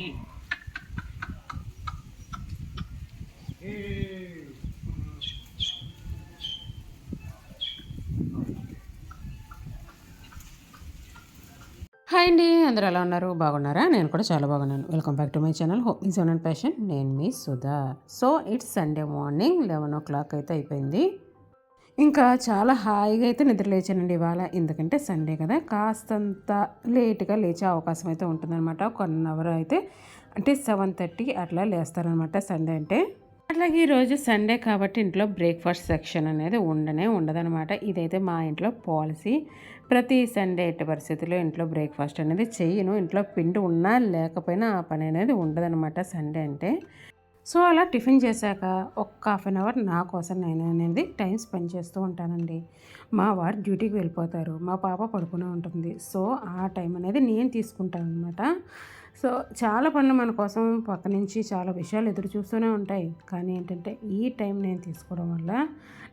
Hi అండి అందరూ ఎలా ఉన్నారు? బాగున్నారా? నేను కూడా చాలా బాగున్నాను. Welcome back to my channel hope is and passion నేను మీ Sudha. So it's Sunday morning eleven o'clock అయితే అయిపోయింది. ఇంకా చాలా హాయిగా అయితే నిద్రలేచానండి ఇవాళ. ఎందుకంటే సండే కదా. కాస్తంత లేట్గా లేచే అవకాశం అయితే ఉంటుందన్నమాట. వన్ అవర్ అయితే అంటే సెవెన్ థర్టీ అట్లా లేస్తారనమాట సండే అంటే. అట్లాగే ఈరోజు సండే కాబట్టి ఇంట్లో బ్రేక్ఫాస్ట్ సెక్షన్ అనేది ఉండనే ఉండదనమాట ఇదైతే మా ఇంట్లో పాలసీ. ప్రతి సండే ఎట్టి పరిస్థితుల్లో ఇంట్లో బ్రేక్ఫాస్ట్ అనేది చేయను. ఇంట్లో పిండి ఉన్నా లేకపోయినా ఆ పని అనేది ఉండదనమాట సండే అంటే. సో అలా టిఫిన్ చేశాక ఒక్క హాఫ్ అన్ అవర్ నా కోసం నేను అనేది టైం స్పెండ్ చేస్తూ ఉంటానండి. మా వారు డ్యూటీకి వెళ్ళిపోతారు. మా పాప పడుకునే ఉంటుంది. సో ఆ టైం అనేది నేను తీసుకుంటాను అనమాట సో చాలా పనులు మన కోసం పక్క నుంచి చాలా విషయాలు ఎదురు చూస్తూనే ఉంటాయి. కానీ ఏంటంటే ఈ టైం నేను తీసుకోవడం వల్ల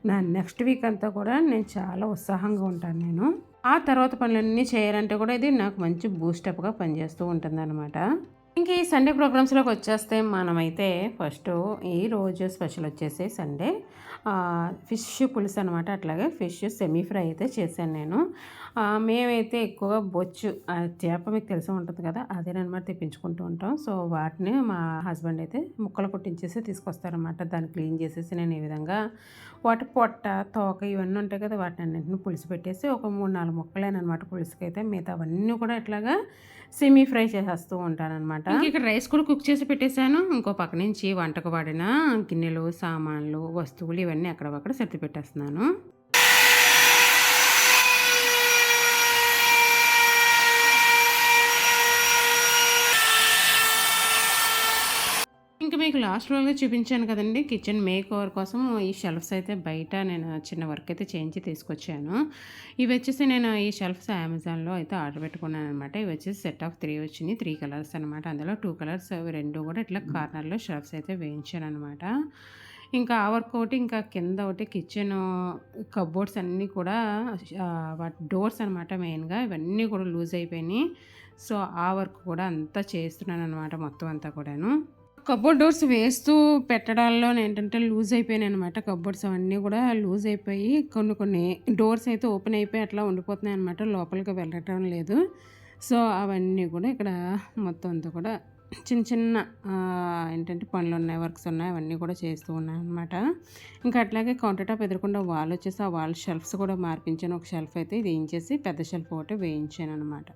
నా నెక్స్ట్ వీక్ అంతా కూడా నేను చాలా ఉత్సాహంగా ఉంటాను నేను. ఆ తర్వాత పనులన్నీ చేయాలంటే కూడా ఇది నాకు మంచి బూస్టప్గా పనిచేస్తూ ఉంటుంది అనమాట ఇంక ఈ సండే ప్రోగ్రామ్స్లోకి వచ్చేస్తే మనమైతే ఫస్ట్ ఈ రోజు స్పెషల్ వచ్చేసి సండే ఫిష్ పులుసు అనమాట అట్లాగే ఫిష్ సెమీ ఫ్రై అయితే చేశాను నేను. మేమైతే ఎక్కువగా బొచ్చు చేప మీకు తెలిసి ఉంటుంది కదా అదేనమాట తెప్పించుకుంటూ ఉంటాం. సో వాటిని మా హస్బెండ్ అయితే ముక్కలు కొట్టించేసి తీసుకొస్తారనమాట దాన్ని క్లీన్ చేసేసి నేను ఈ విధంగా వాటి పొట్ట తోక ఇవన్నీ ఉంటాయి కదా వాటిని అన్నింటిని పులుసు పెట్టేసి ఒక మూడు నాలుగు ముక్కలేనమాట పులుసుకైతే అయితే మిగతా అవన్నీ కూడా ఇట్లాగా సెమీ ఫ్రై చేసేస్తూ ఉంటానన్నమాట. ఇక్కడ రైస్ కూడా కుక్ చేసి పెట్టేశాను. ఇంకో పక్క నుంచి వంటకు వాడిన గిన్నెలు సామాన్లు వస్తువులు ఇవన్నీ అక్కడ సర్ది పెట్టేస్తున్నాను ఇంకా మీకు లాస్ట్ రోజులో చూపించాను కదండి. కిచెన్ మేక్ ఓవర్ కోసం ఈ షెల్ఫ్స్ అయితే బయట నేను చిన్న వర్క్ అయితే చేయించి తీసుకొచ్చాను. ఇవి వచ్చేసి నేను ఈ షెల్ఫ్స్ అమెజాన్లో అయితే ఆర్డర్ పెట్టుకున్నాను అనమాట ఇవి వచ్చేసి సెట్ ఆఫ్ త్రీ వచ్చింది. త్రీ కలర్స్ అనమాట అందులో టూ కలర్స్ అవి రెండు కూడా ఇట్లా కార్నర్లో షెల్ఫ్స్ అయితే వేయించాను అనమాట ఇంకా ఆ వర్క్ ఒకటి ఇంకా కింద ఒకటి కిచెన్ కబోర్డ్స్ అన్నీ కూడా వాటి డోర్స్ అనమాట మెయిన్గా ఇవన్నీ కూడా లూజ్ అయిపోయినాయి. సో ఆ వర్క్ కూడా అంతా చేస్తున్నాను అనమాట మొత్తం అంతా కూడాను. కబోర్డ్ డోర్స్ వేస్తూ పెట్టడాల్లో ఏంటంటే లూజ్ అయిపోయినాయి అనమాట కబోర్డ్స్. అవన్నీ కూడా లూజ్ అయిపోయి కొన్ని కొన్ని డోర్స్ అయితే ఓపెన్ అయిపోయి అట్లా ఉండిపోతున్నాయి అనమాట లోపలికి వెళ్ళటం లేదు. సో అవన్నీ కూడా ఇక్కడ మొత్తం అంతా కూడా చిన్న చిన్న ఏంటంటే పనులు ఉన్నాయి వర్క్స్ ఉన్నాయి అవన్నీ కూడా చేస్తూ ఉన్నాయి అనమాట ఇంకా అట్లాగే కౌంటర్ టాప్ ఎదురకుండా వాల్ వచ్చేసి ఆ వాల్ షెల్ఫ్స్ కూడా మార్పించాను. ఒక షెల్ఫ్ అయితే ఇది వేయించేసి పెద్ద షెల్ఫ్ ఒకటి వేయించాను అనమాట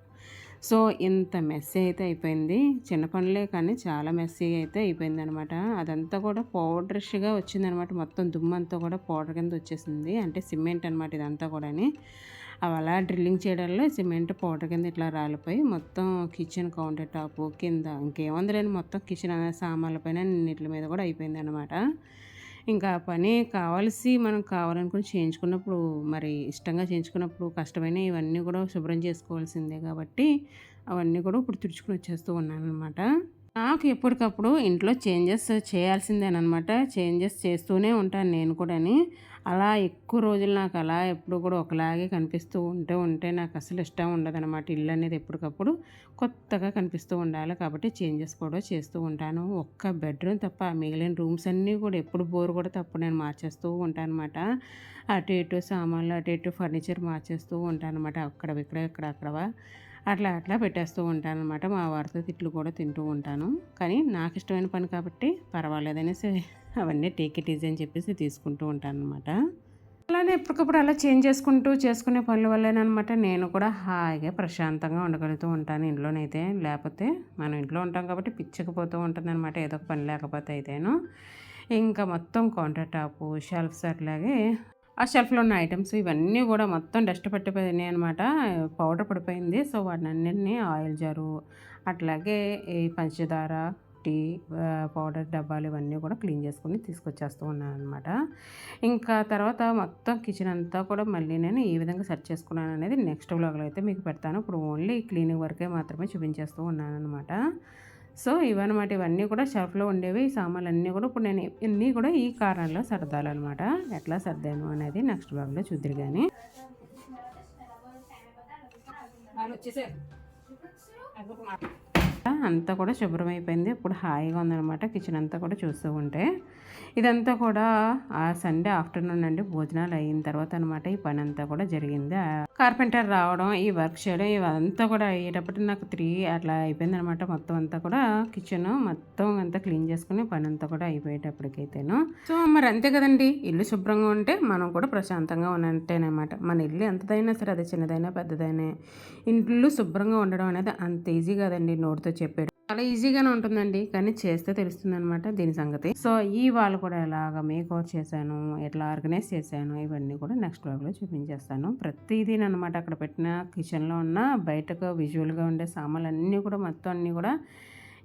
సో ఇంత మెస్సీ అయితే అయిపోయింది. చిన్న పనులే కానీ చాలా మెస్సీ అయితే అయిపోయింది అనమాట అదంతా కూడా పౌడర్ష్గా వచ్చిందనమాట. మొత్తం దుమ్మంతా కూడా పౌడర్ కింద వచ్చేసింది. అంటే సిమెంట్ అనమాట ఇదంతా కూడా అవి అలా డ్రిల్లింగ్ చేయడంలో సిమెంట్ పౌడర్ కింద ఇట్లా రాలిపోయి మొత్తం కిచెన్ కౌంటర్ టాప్ కింద ఇంకేముంది లేని మొత్తం కిచెన్ సామాన్ల పైన నీటి మీద కూడా అయిపోయింది అనమాట ఇంకా పని కావాల్సి మనం కావాలనుకుని చేయించుకున్నప్పుడు మరి ఇష్టంగా చేయించుకున్నప్పుడు కష్టమైన ఇవన్నీ కూడా శుభ్రం చేసుకోవాల్సిందే కాబట్టి అవన్నీ కూడా ఇప్పుడు తుడుచుకుని వచ్చేస్తూ ఉన్నాను అనమాట నాకు ఎప్పటికప్పుడు ఇంట్లో చేంజెస్ చేయాల్సిందేనమాట చేంజెస్ చేస్తూనే ఉంటాను నేను కూడాని. అలా ఎక్కువ రోజులు నాకు అలా ఎప్పుడు కూడా ఒకలాగే కనిపిస్తూ ఉంటే ఉంటే నాకు అసలు ఇష్టం ఉండదన్నమాట. ఇల్లు అనేది ఎప్పటికప్పుడు కొత్తగా కనిపిస్తూ ఉండాలి కాబట్టి చేంజెస్ కూడా చేస్తూ ఉంటాను. ఒక్క బెడ్రూమ్ తప్ప మిగిలిన రూమ్స్ అన్నీ కూడా ఎప్పుడు బోర్ కూడా తప్ప నేను మార్చేస్తూ ఉంటాను అనమాట అటు ఇటు సామాన్లు అటు ఇటు ఫర్నిచర్ మార్చేస్తూ ఉంటాను అనమాట అక్కడ ఇక్కడ ఇక్కడ అక్కడవా. అట్లా అట్లా పెట్టేస్తూ ఉంటాను అనమాట మా వారితో తిట్లు కూడా తింటూ ఉంటాను. కానీ నాకు ఇష్టమైన పని కాబట్టి పర్వాలేదనేసి అవన్నీ టేక్ ఇట్ ఈజీ అని చెప్పేసి తీసుకుంటూ ఉంటాను అనమాట అలానే ఎప్పటికప్పుడు అలా చేంజ్ చేసుకుంటూ చేసుకునే పనుల వల్లేనమాట నేను కూడా హాయిగా ప్రశాంతంగా ఉండగలుగుతూ ఉంటాను ఇంట్లోనైతే. లేకపోతే మనం ఇంట్లో ఉంటాం కాబట్టి పిచ్చకపోతూ ఉంటుంది అనమాట ఏదో ఒక పని లేకపోతే అయితేను. ఇంకా మొత్తం కౌంటర్ టాపు షెల్ఫ్స్ అట్లాగే ఆ షెల్ఫ్లో ఉన్న ఐటమ్స్ ఇవన్నీ కూడా మొత్తం డస్ట్ పట్టిపోయినాయి అనమాట పౌడర్ పడిపోయింది. సో వాటిని అన్నింటినీ ఆయిల్ జారు అట్లాగే ఈ పంచదార టీ పౌడర్ డబ్బాలు ఇవన్నీ కూడా క్లీన్ చేసుకుని తీసుకొచ్చేస్తూ ఉన్నాను అనమాట ఇంకా తర్వాత మొత్తం కిచెన్ అంతా కూడా మళ్ళీ నేను ఈ విధంగా సెట్ చేసుకున్నాను అనేది నెక్స్ట్ వ్లాగ్లో అయితే మీకు పెడతాను. ఇప్పుడు ఓన్లీ క్లీనింగ్ వరకే మాత్రమే చూపించేస్తూ ఉన్నాను అనమాట సో ఇవన్నమాట. ఇవన్నీ కూడా షెల్ఫ్లో ఉండేవి. ఈ సామాన్లు అన్నీ కూడా ఇప్పుడు నేను ఇవన్నీ కూడా ఈ కారణంలో సర్దాలన్నమాట. ఎట్లా సర్దాను అనేది నెక్స్ట్ బ్లాగ్లో చూద్దరు కానీ అంతా కూడా శుభ్రం అయిపోయింది. ఇప్పుడు హాయిగా ఉందనమాట కిచెన్ అంతా కూడా చూస్తూ ఉంటే. ఇదంతా కూడా ఆ సండే ఆఫ్టర్నూన్ అండి. భోజనాలు అయిన తర్వాత అనమాట ఈ పని అంతా కూడా జరిగింది. కార్పెంటర్ రావడం ఈ వర్క్ చేయడం ఇవంతా కూడా అయ్యేటప్పటికి నాకు త్రీ అట్లా అయిపోయింది అనమాట మొత్తం అంతా కూడా కిచెన్ మొత్తం అంతా క్లీన్ చేసుకుని పని అంతా కూడా అయిపోయేటప్పటికైతేను. సో మరి అంతే కదండి. ఇల్లు శుభ్రంగా ఉంటే మనం కూడా ప్రశాంతంగా ఉన్నట్టేనమాట మన ఇల్లు ఎంతదైనా సరే అది చిన్నదైనా పెద్దదైనా ఇంట్లో శుభ్రంగా ఉండడం అనేది అంత ఈజీ కాదండి. నోటితో చెప్పాడు. చాలా ఈజీగానే ఉంటుందండి కానీ చేస్తే తెలుస్తుంది అనమాట దీని సంగతి. సో ఈ వాళ్ళు కూడా ఎలాగ మేకవర్ చేశాను ఎట్లా ఆర్గనైజ్ చేశాను ఇవన్నీ కూడా నెక్స్ట్ బ్లాగ్లో చూపించేస్తాను. ప్రతిదీ అనమాట అక్కడ పెట్టిన కిచెన్లో ఉన్న బయటకు విజువల్గా ఉండే సామాన్లు అన్నీ కూడా మొత్తం అన్నీ కూడా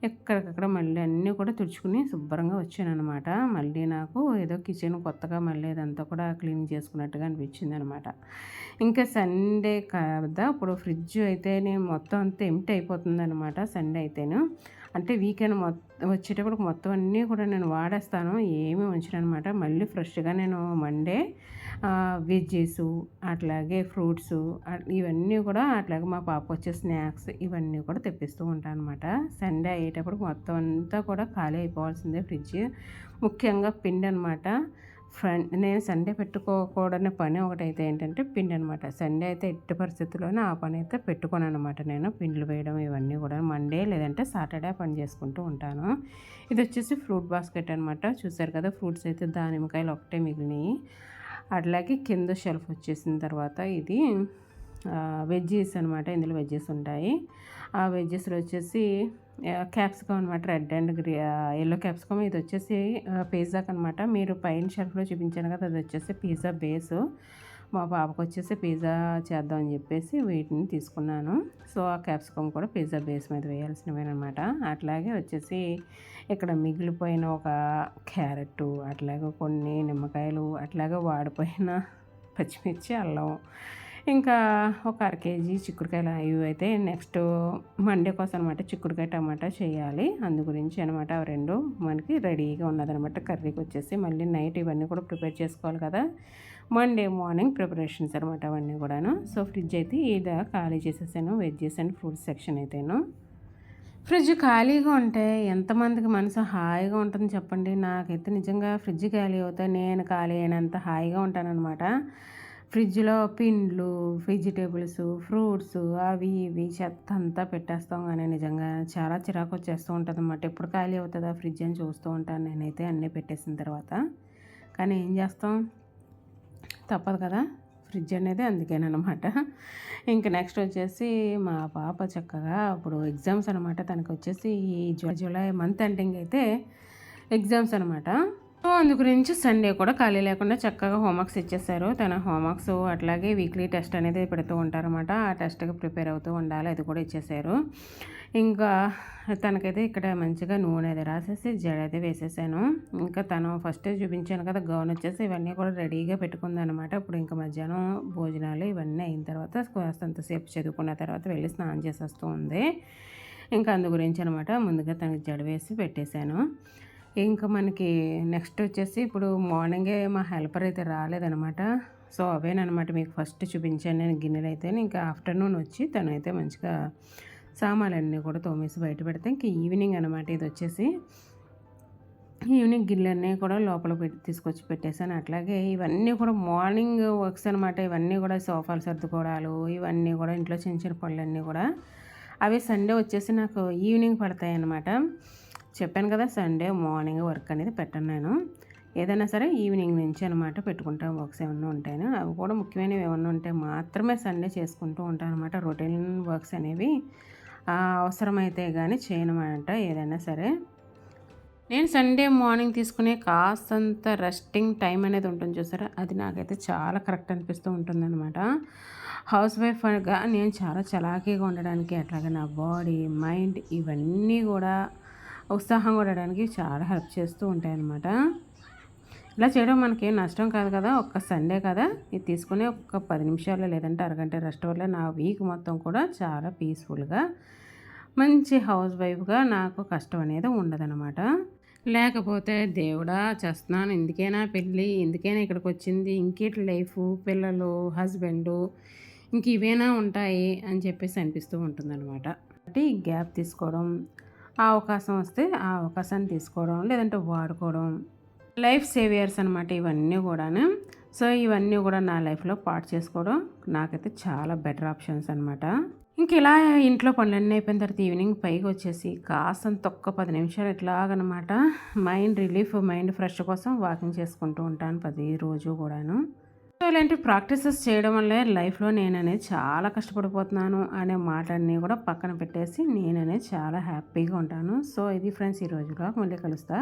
ఎక్కడికక్కడ మళ్ళీ అన్నీ కూడా తుడుచుకుని శుభ్రంగా వచ్చాను అనమాట మళ్ళీ నాకు ఏదో కిచెన్ కొత్తగా మళ్ళీ ఇదంతా కూడా క్లీన్ చేసుకున్నట్టుగా అనిపించింది అనమాట ఇంకా సండే కదా ఇప్పుడు ఫ్రిడ్జ్ అయితే నేను మొత్తం అంతా ఎంటీ అయిపోతుంది అనమాట సండే అయితేను. అంటే వీకెండ్ మొత్తం వచ్చేటప్పుడు మొత్తం అన్నీ కూడా నేను వాడేస్తాను ఏమీ ఉంచను అనమాట మళ్ళీ ఫ్రెష్గా నేను మండే వెజ్జెస్ అట్లాగే ఫ్రూట్స్ ఇవన్నీ కూడా అట్లాగే మా పాప వచ్చే స్నాక్స్ ఇవన్నీ కూడా తెప్పిస్తూ ఉంటాను అనమాట సండే అయ్యేటప్పుడు మొత్తం అంతా కూడా ఖాళీ అయిపోవాల్సిందే ఫ్రిడ్జ్. ముఖ్యంగా పిండి అనమాట ఫ్రెండ్ నేను సండే పెట్టుకోకూడని పని ఒకటైతే ఏంటంటే పిండి అనమాట సండే అయితే ఎట్టి పరిస్థితుల్లోనే ఆ పని అయితే పెట్టుకోను అనమాట నేను. పిండిలు వేయడం ఇవన్నీ కూడా మండే లేదంటే సాటర్డే పని చేసుకుంటూ ఉంటాను. ఇది వచ్చేసి ఫ్రూట్ బాస్కెట్ అనమాట. చూసారు కదా ఫ్రూట్స్ అయితే దానిమ్మకాయలు ఒకటే మిగిలినాయి. అట్లాగే కింద షెల్ఫ్ వచ్చేసిన తర్వాత ఇది వెజ్జెస్ అనమాట ఇందులో వెజ్జెస్ ఉంటాయి. ఆ వెజ్జెస్లో వచ్చేసి క్యాప్సికమ్ అనమాట red and green yellow capsicum. ఇది వచ్చేసి పిజ్జాకి అనమాట మీరు పైన షెల్ఫ్లో చూపించాను కదా అది వచ్చేసి పిజ్జా బేసు. మా పాపకు వచ్చేసి పిజ్జా చేద్దామని చెప్పేసి వీటిని తీసుకున్నాను. సో ఆ క్యాప్సికమ్ కూడా పిజ్జా బేస్ మీద వేయాల్సినవేనమాట. అట్లాగే వచ్చేసి ఇక్కడ మిగిలిపోయిన ఒక క్యారెట్ అట్లాగే కొన్ని నిమ్మకాయలు అట్లాగే వాడిపోయిన పచ్చిమిర్చి అల్లం ఇంకా ఒక అర కేజీ చిక్కుడుకాయలు ఇవి అయితే నెక్స్ట్ మండే కోసం అనమాట చిక్కుడుకాయ టమాటా చేయాలి. అందు గురించి అనమాట అవి రెండు మనకి రెడీగా ఉన్నదనమాట కర్రీకి వచ్చేసి. మళ్ళీ నైట్ ఇవన్నీ కూడా ప్రిపేర్ చేసుకోవాలి కదా. మండే మార్నింగ్ ప్రిపరేషన్స్ అనమాట అవన్నీ కూడాను. సో ఫ్రిడ్జ్ అయితే ఇలా ఖాళీ చేసేసాను వెజ్జెస్ అండ్ ఫ్రూట్స్ సెక్షన్ అయితేను. ఫ్రిడ్జ్ ఖాళీగా ఉంటే ఎంతమందికి మనసు హాయిగా ఉంటుంది చెప్పండి. నాకైతే నిజంగా ఫ్రిడ్జ్ ఖాళీ అవుతే నేను ఖాళీ అయినంత హాయిగా ఉంటానన్నమాట. ఫ్రిడ్జ్లో పిండ్లు వెజిటేబుల్స్ ఫ్రూట్స్ అవి ఇవి చెత్త అంతా పెట్టేస్తాం కానీ నిజంగా చాలా చిరాకు వచ్చేస్తూ ఉంటుంది అన్నమాట ఎప్పుడు ఖాళీ అవుతుందా ఫ్రిడ్జ్ అని చూస్తూ ఉంటాను. నేనైతే అన్నీ పెట్టేసిన తర్వాత. కానీ ఏం చేస్తాం? తప్పదు కదా. ఫ్రిడ్జ్ అనేది అందుకేనమాట ఇంకా నెక్స్ట్ వచ్చేసి మా పాప చక్కగా ఇప్పుడు ఎగ్జామ్స్ అనమాట తనకు వచ్చేసి ఈ జూలై మంత్ ఎండింగ్ అయితే ఎగ్జామ్స్ అనమాట సో అందు గురించి సండే కూడా ఖాళీ లేకుండా చక్కగా హోంవర్క్స్ ఇచ్చేసారు. తన హోంవర్క్స్ అట్లాగే వీక్లీ టెస్ట్ అనేది పెడుతూ ఉంటారన్నమాట. ఆ టెస్ట్కి ప్రిపేర్ అవుతూ ఉండాలి. అది కూడా ఇచ్చేసారు. ఇంకా తనకైతే ఇక్కడ మంచిగా నూనె అది రాసేసి జడ అయితే వేసేసాను. ఇంకా తను ఫస్ట్ చూపించాను కదా గౌన్ వచ్చేసి ఇవన్నీ కూడా రెడీగా పెట్టుకుందనమాట ఇప్పుడు ఇంకా మధ్యాహ్నం భోజనాలు ఇవన్నీ అయిన తర్వాత అంతసేపు చదువుకున్న తర్వాత వెళ్ళి స్నానం చేసేస్తూ ఉంది. ఇంకా అందు గురించి అనమాట ముందుగా తనకి జడ వేసి పెట్టేశాను. ఇంకా మనకి నెక్స్ట్ వచ్చేసి ఇప్పుడు మార్నింగే మా హెల్పర్ అయితే రాలేదనమాట సో అవేనమాట మీకు ఫస్ట్ చూపించాను నేను గిన్నెలు అయితే ఇంకా ఆఫ్టర్నూన్ వచ్చి తను అయితే మంచిగా సామాన్లన్నీ కూడా తోమేసి బయట పెడితే. ఇంక ఈవినింగ్ అనమాట ఇది వచ్చేసి. ఈవినింగ్ గిన్నెలన్నీ కూడా లోపల పెట్టి తీసుకొచ్చి పెట్టేశాను. అట్లాగే ఇవన్నీ కూడా మార్నింగ్ వర్క్స్ అనమాట ఇవన్నీ కూడా సోఫాలు సర్దుకోవడాలు ఇవన్నీ కూడా ఇంట్లో చిన్న చిన్న పళ్ళన్నీ కూడా. అవి సండే వచ్చేసి నాకు ఈవినింగ్ పడతాయి అన్నమాట చెప్పాను కదా సండే మార్నింగ్ వర్క్ అనేది పెట్టను నేను. ఏదైనా సరే ఈవినింగ్ నుంచి అనమాట పెట్టుకుంటాం వర్క్స్ ఏమన్నా ఉంటాయని. అవి కూడా ముఖ్యమైనవి ఏమన్నా ఉంటే మాత్రమే సండే చేసుకుంటూ ఉంటాను అనమాట రొటీన్ వర్క్స్ అనేవి అవసరమైతే కానీ చేయనమాట ఏదైనా సరే. నేను సండే మార్నింగ్ తీసుకునే కాస్తంత రెస్టింగ్ టైం అనేది ఉంటుంది చూసారా? అది నాకైతే చాలా కరెక్ట్ అనిపిస్తూ ఉంటుందన్నమాట హౌస్ వైఫ్గా నేను చాలా చలాకీగా ఉండడానికి అట్లాగే నా బాడీ మైండ్ ఇవన్నీ కూడా ఉత్సాహంగా ఉండడానికి చాలా హెల్ప్ చేస్తూ ఉంటాయి అన్నమాట ఇలా చేయడం మనకి నష్టం కాదు కదా ఒక్క సండే కదా. ఇది తీసుకుని ఒక్క పది నిమిషాలు లేదంటే అరగంట రెస్ట్ వల్ల నా వీక్ మొత్తం కూడా చాలా పీస్ఫుల్గా మంచి హౌస్ వైఫ్గా నాకు కష్టం అనేది ఉండదనమాట లేకపోతే దేవుడా చేస్తున్నాను ఎందుకైనా పెళ్ళి ఎందుకైనా ఇక్కడికి వచ్చింది ఇంకేటి లైఫ్ పిల్లలు హస్బెండు ఇంక ఇవేనా ఉంటాయి అని చెప్పేసి అనిపిస్తూ ఉంటుందన్నమాట. కాబట్టి గ్యాప్ తీసుకోవడం ఆ అవకాశం వస్తే ఆ అవకాశాన్ని తీసుకోవడం లేదంటే వాడుకోవడం. లైఫ్ సేవియర్స్ అనమాట ఇవన్నీ కూడాను. సో ఇవన్నీ కూడా నా లైఫ్లో పార్ట్ చేసుకోవడం నాకైతే చాలా బెటర్ ఆప్షన్స్ అనమాట ఇంక ఇలా ఇంట్లో పనులన్నీ అయిపోయిన తర్వాత ఈవినింగ్ పైకి వచ్చేసి కాసంత ఒక్క పది నిమిషాలు ఇట్లాగనమాట మైండ్ రిలీఫ్ మైండ్ ఫ్రెష్ కోసం వాకింగ్ చేసుకుంటూ ఉంటాను పది రోజు కూడాను. సో ఇలాంటి ప్రాక్టీసెస్ చేయడం వల్లే లైఫ్లో నేననే చాలా కష్టపడిపోతున్నాను అనే మాటలన్నీ కూడా పక్కన పెట్టేసి నేననే చాలా హ్యాపీగా ఉంటాను. సో ఇది ఫ్రెండ్స్ ఈ రోజులో. మళ్ళీ కలుస్తా.